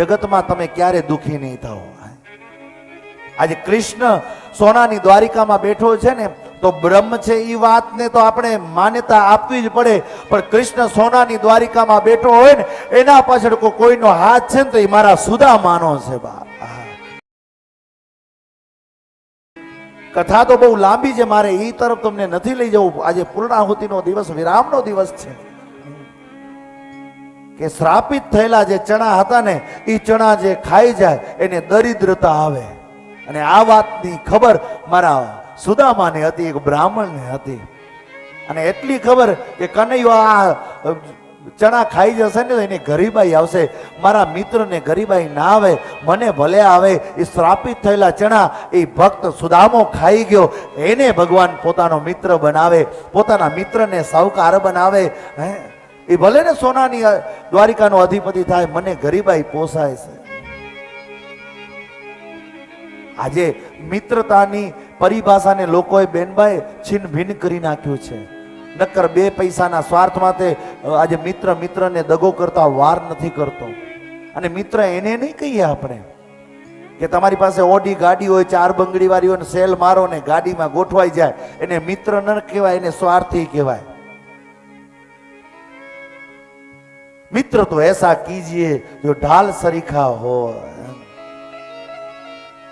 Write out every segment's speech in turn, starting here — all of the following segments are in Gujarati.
જગતમાં તમે ક્યારે દુઃખી નહીં થાઓ. આજે કૃષ્ણ સોનાની દ્વારિકામાં બેઠો છે ને, તો બ્રહ્મ છે એ વાતને તો આપણે માન્યતા આપવી જ પડે. પણ કૃષ્ણ સોનાની દ્વારિકામાં બેઠો હોય ને, એના પાછળ કોઈનો હાથ છે ને, તો એ મારા સુદામાનો છે બા કથા તો બહુ લાંબી છે મારે એ તરફ તમને નથી લઈ જવું. આજે પૂર્ણાહુતિનો દિવસ, વિરામનો દિવસ છે. કે શ્રાપિત થયેલા જે ચણા હતા ને એ ચણા જે ખાઈ જાય, એને દરિદ્રતા આવે. અને આ વાતની ખબર મારા સુદામાને હતી, એક બ્રાહ્મણને હતી. અને એટલી ખબર કે કનૈયો આ ચણા ખાઈ જશે ને એને ગરીબાઈ આવશે. મારા મિત્રને ગરીબાઈ ના આવે, મને ભલે આવે એ શ્રાપિત થયેલા ચણા એ ભક્ત સુદામો ખાઈ ગયો. એને ભગવાન પોતાનો મિત્ર બનાવે, પોતાના મિત્રને સાહુકાર બનાવે, હે? એ ભલે ને સોનાની દ્વારિકાનો અધિપતિ થાય, મને ગરીબાઈ પોસાય છે. આજે મિત્રતાની પરિભાષાને લોકોએ બેનભાઈ છીન ભીન કરી નાખ્યું છે. નક્કર બે પૈસાના સ્વાર્થ માટે આજે મિત્ર મિત્રને દગો કરતા વાર નથી કરતો. અને મિત્ર એને નહીં કહીએ આપણે કે તમારી પાસે ઓડી ગાડી હોય, ચાર બંગડી વાળી હોય સેલ મારો ને ગાડીમાં ગોઠવાઈ જાય. એને મિત્ર ન કહેવાય, એને સ્વાર્થી કહેવાય. મિત્ર તો ऐसा कीजिए जो ढाल सरीखा हो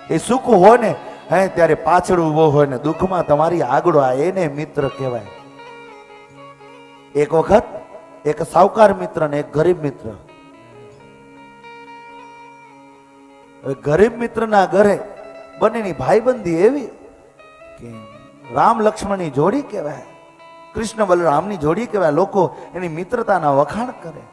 એ સુખ હોય ને હે ત્યારે પાછળ ઊભો હોય ને દુઃખમાં તમારી આગળ આવે એને મિત્ર કહેવાય એક વખત એક સાવકાર મિત્ર ને એક ગરીબ મિત્ર હવે ગરીબ મિત્રના ઘરે બંનેની ભાઈબંધી એવી કે રામ લક્ષ્મણની જોડી કહેવાય કૃષ્ણ બલરામની જોડી કહેવાય લોકો એની મિત્રતાના વખાણ કરે